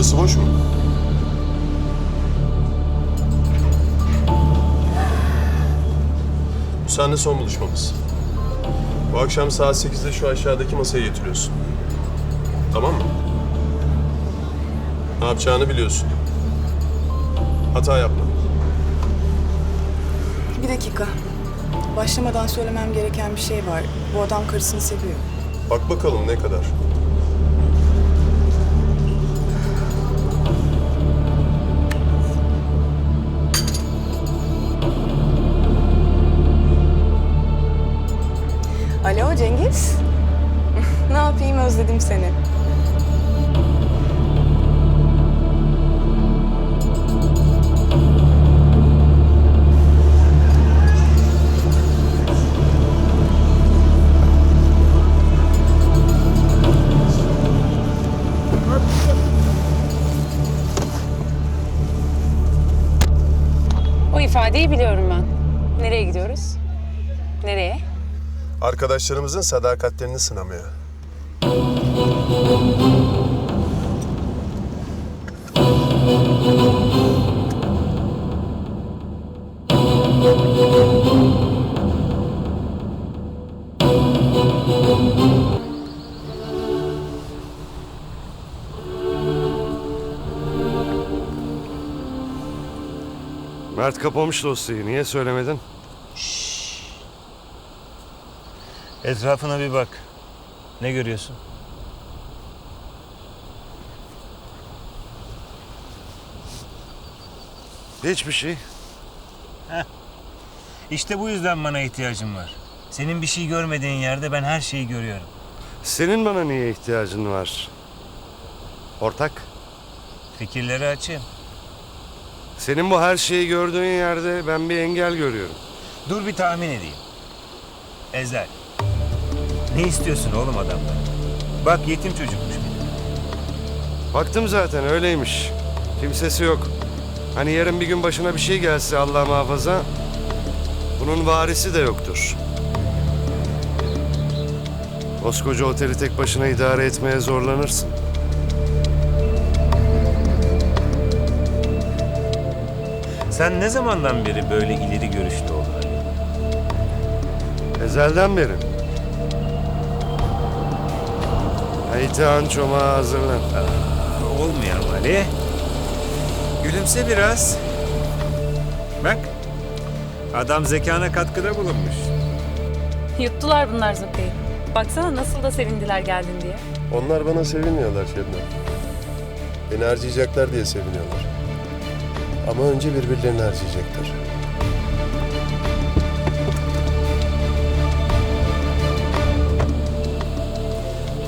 Burası boş mu? Bu seninle son buluşmamız. Bu akşam saat 8'de şu aşağıdaki masaya getiriyorsun. Tamam mı? Ne yapacağını biliyorsun. Hata yapma. Bir dakika. Başlamadan söylemem gereken bir şey var. Bu adam karısını seviyor. Bak bakalım ne kadar. İfadeyi biliyorum ben. Nereye gidiyoruz? Nereye? Arkadaşlarımızın sadakatlerini sınamaya. Mert kapamış dosyayı. Niye söylemedin? Etrafına bir bak. Ne görüyorsun? Hiçbir şey. İşte bu yüzden bana ihtiyacın var. Senin bir şey görmediğin yerde ben her şeyi görüyorum. Senin bana niye ihtiyacın var? Ortak. Fikirleri açayım. Senin bu her şeyi gördüğün yerde ben bir engel görüyorum. Dur bir tahmin edeyim. Ezel. Ne istiyorsun oğlum adamdan? Bak yetim çocukmuş bir de. Baktım zaten öyleymiş. Kimsesi yok. Hani yarın bir gün başına bir şey gelse Allah muhafaza bunun varisi de yoktur. Koskoca oteli tek başına idare etmeye zorlanırsın. Sen ne zamandan beri böyle ileri görüşlü oldun Ali? Ezelden beri. Ayten çomağı hazırlan. Olmuyor Ali. Gülümse biraz. Bak. Adam zekana katkıda bulunmuş. Yuttular bunlar zıpayı. Baksana nasıl da sevindiler geldin diye. Onlar bana sevinmiyorlar Şebnem. Beni harcayacaklar diye seviniyorlar. Ama önce birbirlerini harcayacaklar.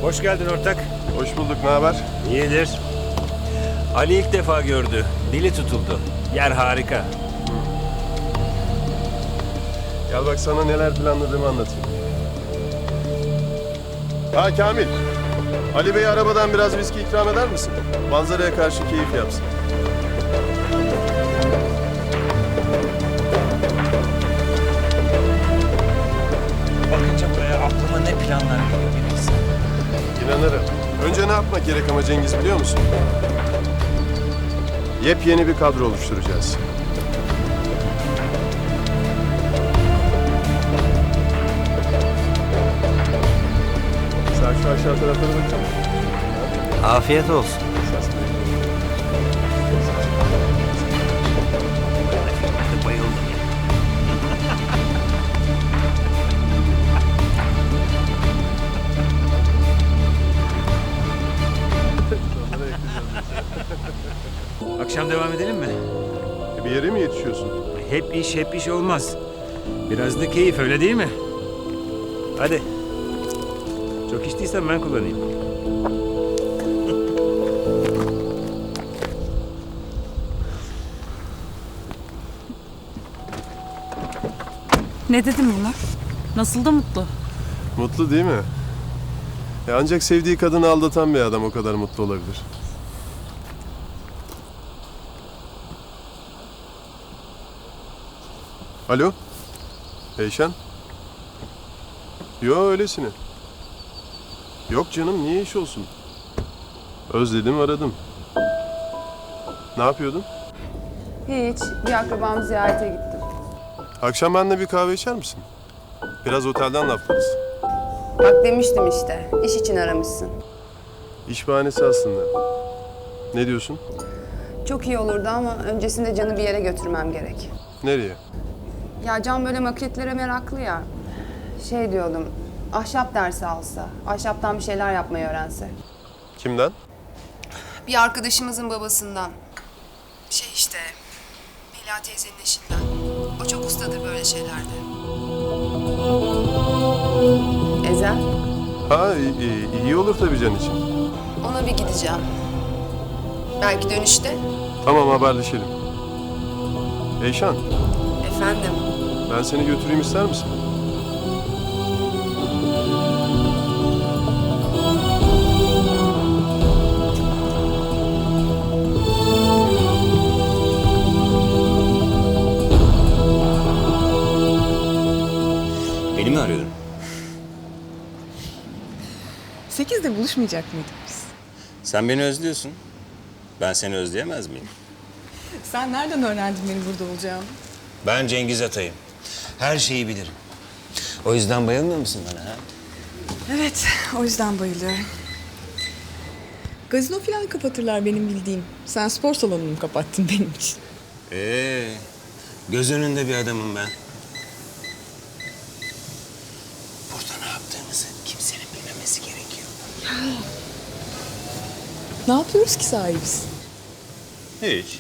Hoş geldin ortak. Hoş bulduk, ne haber? İyidir. Ali ilk defa gördü. Dili tutuldu. Yer harika. Gel bak sana neler planladığımı anlatayım. Ha Kamil. Ali Bey arabadan biraz viski ikram eder misin? Manzaraya karşı keyif yapsın. Aklıma ne planlar geliyor bilirsin. İnanırım. Önce ne yapmak gerek ama Cengiz biliyor musun? Yepyeni bir kadro oluşturacağız. Sen şu aşağı taraflara baksana. Afiyet olsun. Akşam devam edelim mi? Bir yere mi yetişiyorsun? Hep iş hep iş olmaz. Biraz da keyif öyle değil mi? Hadi. Çok içtiysen ben kullanayım. Ne dedim bunlar? Nasıl da mutlu. Mutlu değil mi? Ya ancak sevdiği kadını aldatan bir adam o kadar mutlu olabilir. Alo? Eyşan? Yo öylesine. Yok canım niye iş olsun? Özledim aradım. Ne yapıyordun? Hiç. Bir akrabamı ziyarete gittim. Akşam benimle bir kahve içer misin? Biraz otelden laflarız. Bak demiştim işte. iş için aramışsın. İş bahanesi aslında. Ne diyorsun? Çok iyi olurdu ama öncesinde Can'ı bir yere götürmem gerek. Nereye? Ya Can böyle maketlere meraklı ya. Şey diyordum. Ahşap dersi alsa. Ahşaptan bir şeyler yapmayı öğrense. Kimden? Bir arkadaşımızın babasından. Şey işte. Mela teyzenin eşinden. O çok ustadır böyle şeylerde. Ezel. Ha iyi, iyi, iyi olur tabii Can için. Ona bir gideceğim. Belki dönüşte. Tamam haberleşelim. Eyşan Efendim. Ben seni götüreyim ister misin? Beni mi arıyordun? Sekizde buluşmayacak mıydık biz? Sen beni özlüyorsun. Ben seni özleyemez miyim? Sen nereden öğrendin benim burada olacağımı? Ben Cengiz Atay'ım. Her şeyi bilirim. O yüzden bayılmıyor musun bana ha? Evet, o yüzden bayılıyorum. Gazino falan kapatırlar benim bildiğim. Sen spor salonumu kapattın benim için. Ee, göz önünde bir adamım ben. Burada ne yaptığımızı kimsenin bilmemesi gerekiyor. Ne yapıyoruz ki sahibiz? Hiç.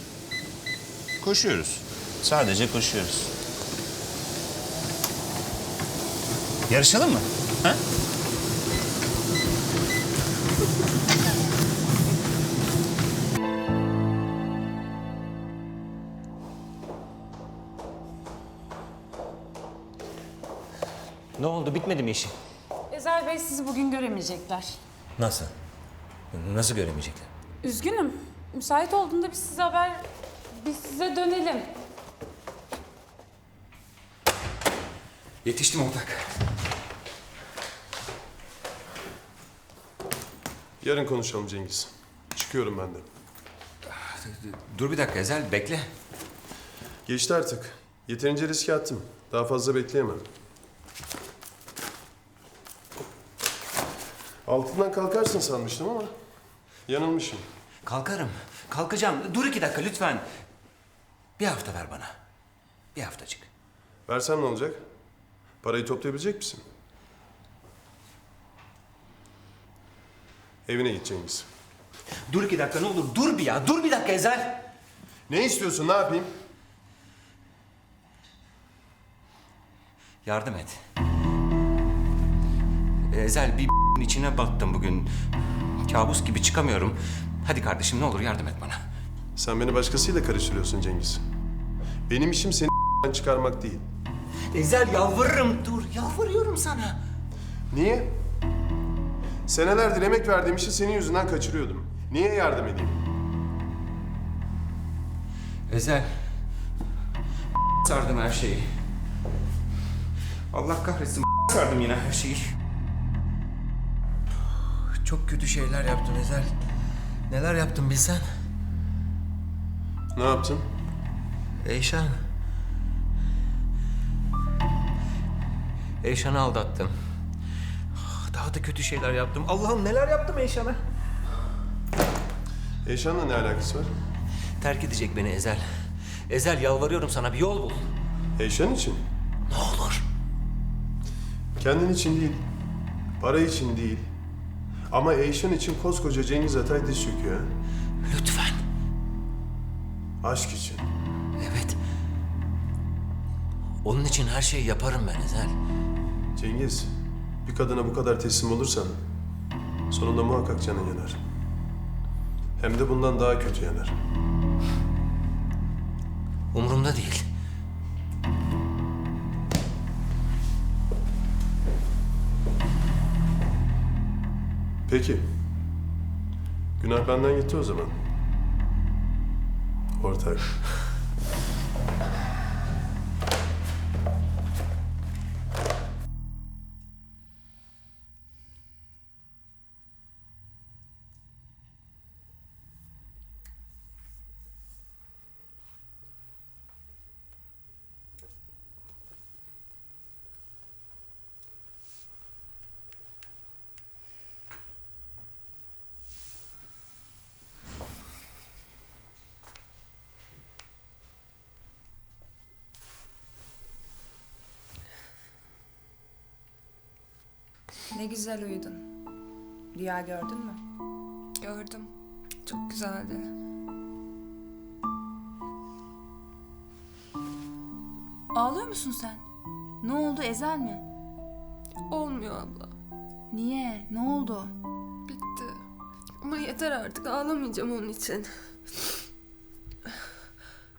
Koşuyoruz. Sadece koşuyoruz. Yarışalım mı? Ha? Ne oldu? Bitmedi mi işi? Ezel Bey sizi bugün göremeyecekler. Nasıl? Nasıl göremeyecekler? Üzgünüm. Müsait olduğunda biz size haber... Biz size dönelim. Yetiştim ortak. Yarın konuşalım Cengiz. Çıkıyorum ben de. Dur bir dakika Ezel bekle. Geçti artık. Yeterince riske attım. Daha fazla bekleyemem. Altından kalkarsın sanmıştım ama yanılmışım. Kalkarım. Kalkacağım. Dur iki dakika lütfen. Bir hafta ver bana. Bir haftacık. Versem ne olacak? Parayı toplayabilecek misin? Evine git Cengiz. Dur iki dakika ne olur. Dur bir ya. Dur bir dakika Ezel. Ne istiyorsun? Ne yapayım? Yardım et. Ezel bir içine battım bugün. Kabus gibi çıkamıyorum. Hadi kardeşim ne olur yardım et bana. Sen beni başkasıyla karıştırıyorsun Cengiz. Benim işim seni çıkarmak değil. Ezel yalvarırım. Dur yalvarıyorum sana. Niye? Senelerdir emek verdiğim işi senin yüzünden kaçırıyordum. Niye yardım edeyim? Ezel. Sardım her şeyi. Allah kahretsin sardım yine her şeyi. Çok kötü şeyler yaptın Ezel. Neler yaptın bilsen. Ne yaptın? Eyşan. Eyşan'ı aldattım. Daha da kötü şeyler yaptım. Allah'ım neler yaptım Eyşan'a. Eşan'la ne alakası var? Terk edecek beni Ezel. Ezel yalvarıyorum sana bir yol bul. Eşan için. Ne olur. Kendin için değil. Para için değil. Ama Eyşan için koskoca Cengiz Atay diz çöküyor. ha? Lütfen. Aşk için. Evet. Onun için her şeyi yaparım ben Ezel. Cengiz, bir kadına bu kadar teslim olursan sonunda muhakkak canın yanar. Hem de bundan daha kötü yanar. Umurumda değil. Peki. Günah benden gitti o zaman. Ortak. Ne güzel uyudun. Rüya gördün mü? Gördüm. Çok güzeldi. Ağlıyor musun sen? Ne oldu Ezel mi? Olmuyor abla. Niye? Ne oldu? Bitti. Ama yeter artık ağlamayacağım onun için.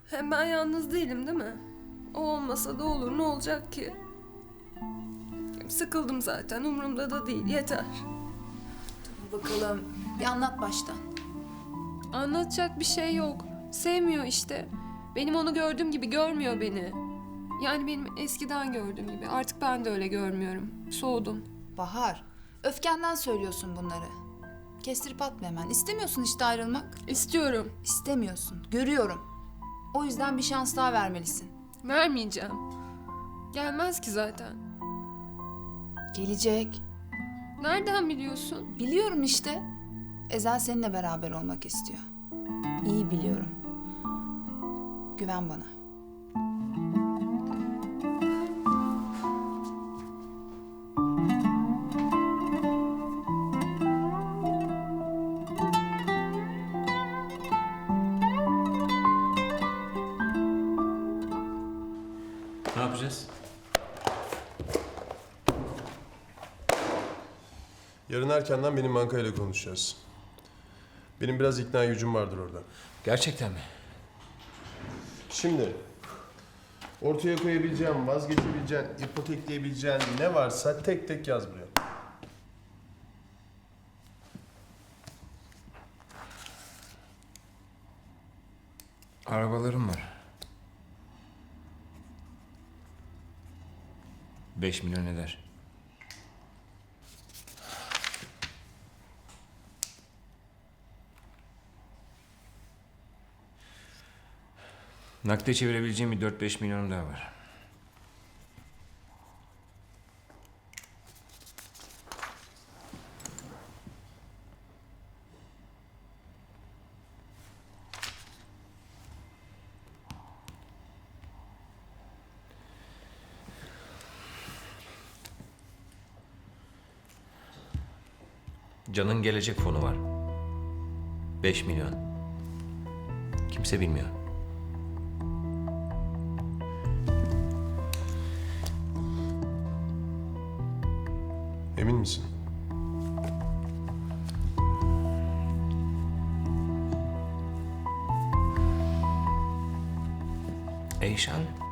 Hem ben yalnız değilim değil mi? O olmasa da olur ne olacak ki? Hem Sıkıldım zaten umurumda da değil yeter. Bakalım. Bir anlat baştan. Anlatacak bir şey yok. Sevmiyor işte. Benim onu gördüğüm gibi görmüyor beni. Yani benim eskiden gördüğüm gibi. Artık ben de öyle görmüyorum. Soğudum. Bahar, öfkenden söylüyorsun bunları. Kestirip atma hemen. İstemiyorsun işte ayrılmak. İstiyorum. İstemiyorsun. Görüyorum. O yüzden bir şans daha vermelisin. Vermeyeceğim. Gelmez ki zaten. Gelecek. Nereden biliyorsun? Biliyorum işte. Ezel seninle beraber olmak istiyor. İyi biliyorum. Güven bana. Erkenden benim bankayla konuşacağız. Benim biraz ikna gücüm vardır orada. Gerçekten mi? Şimdi ortaya koyabileceğim, vazgeçebileceğin, ipotekleyebileceğin ne varsa tek tek yaz buraya. Arabalarım var. 5 milyon eder. Nakde çevirebileceğim bir 4-5 milyonum daha var. Can'ın gelecek fonu var. 5 milyon. Kimse bilmiyor. Emin misin? Eyşan.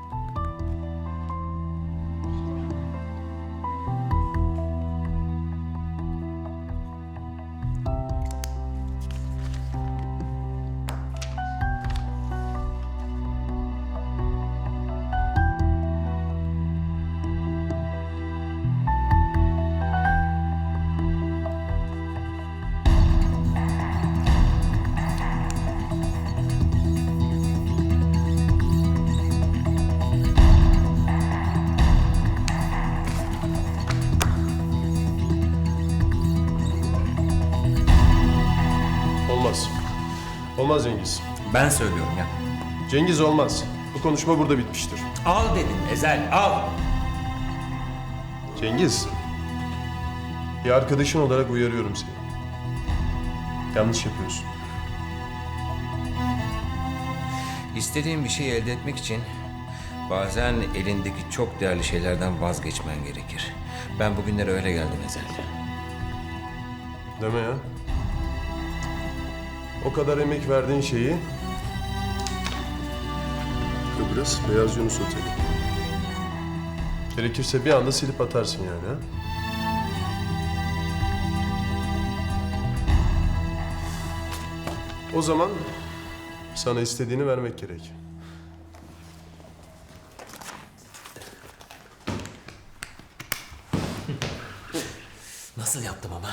Olmaz Cengiz. Ben söylüyorum ya. Cengiz olmaz. Bu konuşma burada bitmiştir. Al dedim Ezel al. Cengiz. Bir arkadaşın olarak uyarıyorum seni. Yanlış yapıyorsun. İstediğin bir şeyi elde etmek için bazen elindeki çok değerli şeylerden vazgeçmen gerekir. Ben bugünlere öyle geldim Ezel. Deme ya. O kadar emek verdiğin şeyi... Kıbrıs Beyaz Yunus Oteli. Gerekirse bir anda silip atarsın yani ha? O zaman sana istediğini vermek gerek. Nasıl yaptım ama?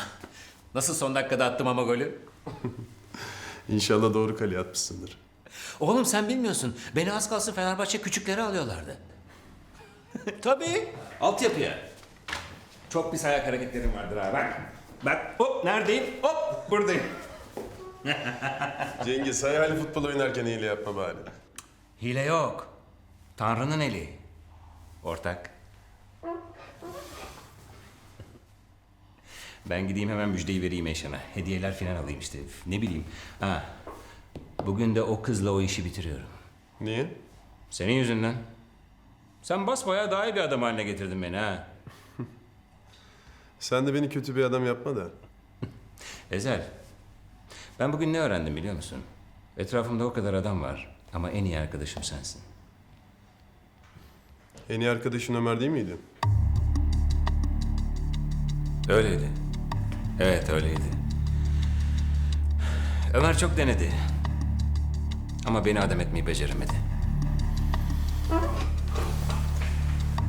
Nasıl son dakikada attım ama golü? İnşallah doğru kaleye atmışsındır. Oğlum sen bilmiyorsun. Beni az kalsın Fenerbahçe küçükleri alıyorlardı. Tabii. Altyapıya. Çok pis ayak hareketlerim vardır ha. Bak. Bak. Hop neredeyim? Hop buradayım. Cengiz hayali futbol oynarken hile yapma bari. Hile yok. Tanrı'nın eli. Ortak. Ben gideyim hemen müjdeyi vereyim Eşan'a. Hediyeler falan alayım işte. Ne bileyim. Ha. Bugün de o kızla o işi bitiriyorum. Niye? Senin yüzünden. Sen basbayağı daha iyi bir adam haline getirdin beni ha. Sen de beni kötü bir adam yapma da. Ezel. Ben bugün ne öğrendim biliyor musun? Etrafımda o kadar adam var. Ama en iyi arkadaşım sensin. En iyi arkadaşın Ömer değil miydi? Öyleydi. Evet öyleydi. Ömer çok denedi. Ama beni adam etmeyi beceremedi.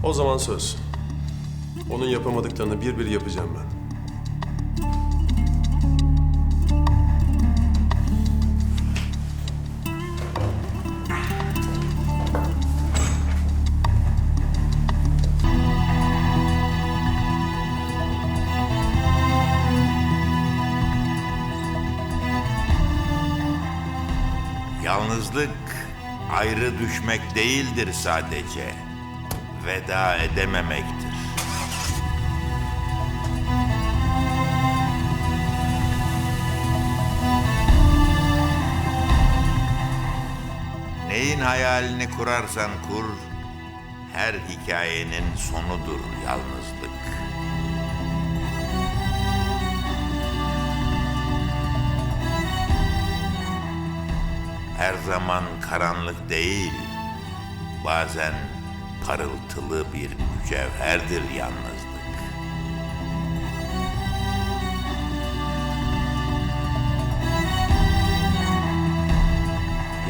O zaman söz. Onun yapamadıklarını bir bir yapacağım ben. Yalnızlık ayrı düşmek değildir sadece. Veda edememektir. Neyin hayalini kurarsan kur, her hikayenin sonudur yalnızlık. Her zaman karanlık değil, bazen parıltılı bir mücevherdir yalnızlık.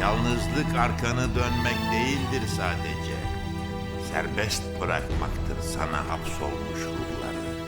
Yalnızlık arkanı dönmek değildir sadece. Serbest bırakmaktır sana hapsolmuş ruh.